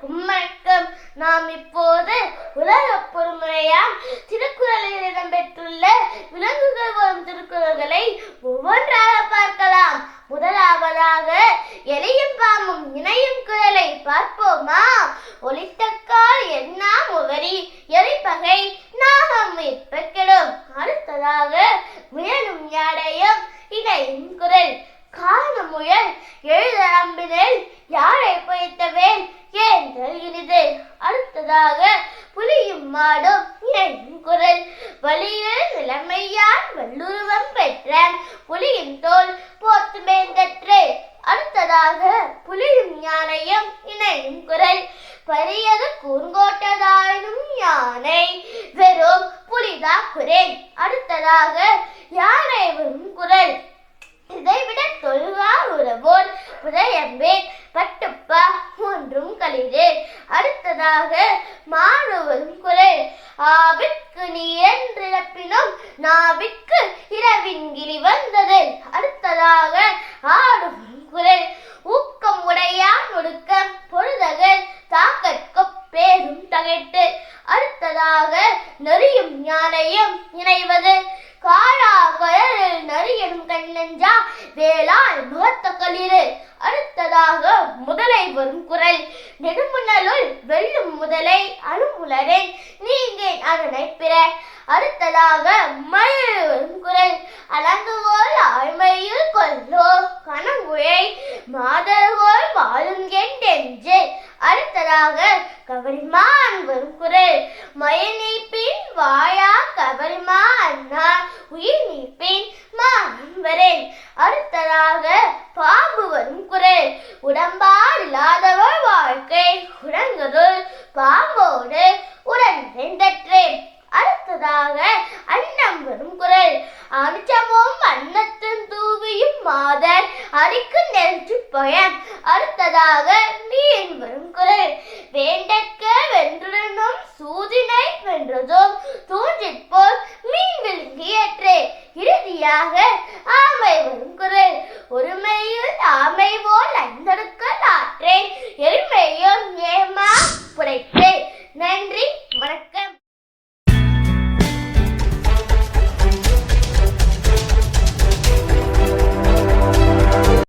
கும்மட்டும் நாம் இப்போது உலக பொறுமுறையாம். திருக்குறளில் இடம்பெற்றுள்ள விலங்குகள் வரும் திருக்குறள்களை ஒவ்வொன்றாக பார்க்கலாம். முதலாவதாக எலியும் பாம்பும் இணையும் குரலை பார்ப்போமா? ஒளித்தக்கால் என்னா முகரி எலிப்பகை நாகம் விற்பக்கிடும் அடுத்ததாக முயலும் யாடையும் இணையும் குரல். காரண முயல் எழுதரம்பினில் யாரை பொய்த்தவேன்? ஏன் தருகிறது அடுத்ததாக புலியும் மாடும் இணையும் குரல். வலியில் நிலைமையான் வல்லுருவம் பெற்ற புலியின் தோல் போர்த்து மேந்தற்று. அடுத்ததாக புலியும் யானையும் இணையும் குரல். பரியது கூர்கோட்டதாயினும் யானை. அடுத்ததாக மாறுவதும் குரல். ஆவிற்கு நீ என்றிழப்பினும் நாவிற்கு இரவின் கிளி வந்தது. அடுத்ததாக ஆடும் குரல். ஊக்கம் உடையான் ஒடுக்க பொழுதகர் தாக்கற்கொப் பேரும் தகைட்டு. அடுத்ததாக நெறியும் ஞானையும் இணைவது. வேளாண் முகத்த களிறு அடுத்ததாக முதலை வரும் குரல். நெடுமுனலுள் வெல்லும் முதலை அணுமுலரை நீங்கள் அதனை பிற. அடுத்ததாக மயில் வரும் குரல். அலங்குவோர் ஆழ்மையில் கொல்லோ. கணங்குழை மாதர்வோல் வாழும் என்றென்று அடுத்ததாக கவரிமான் வரும் குரல். மயில் நீப்பின் வாயா கவரிமா அண்ணா உயிர் நீப்பின் மான் வரேன். அடுத்ததாக பாம்பு வரும் குரல். உடம்பாடில்லாதவர் வாழ்க்கை உறங்குதல் பாம்போடு உடன் நின்றற்றே. அடுத்ததாக அன்னம் வரும் குரல். அமிச்சமும் அன்னத்தின் தூவியும் மாதர். அரிக்கு நெஞ்சு பயம் அடுத்ததாக நீ என் வரும் குரல். வேண்ட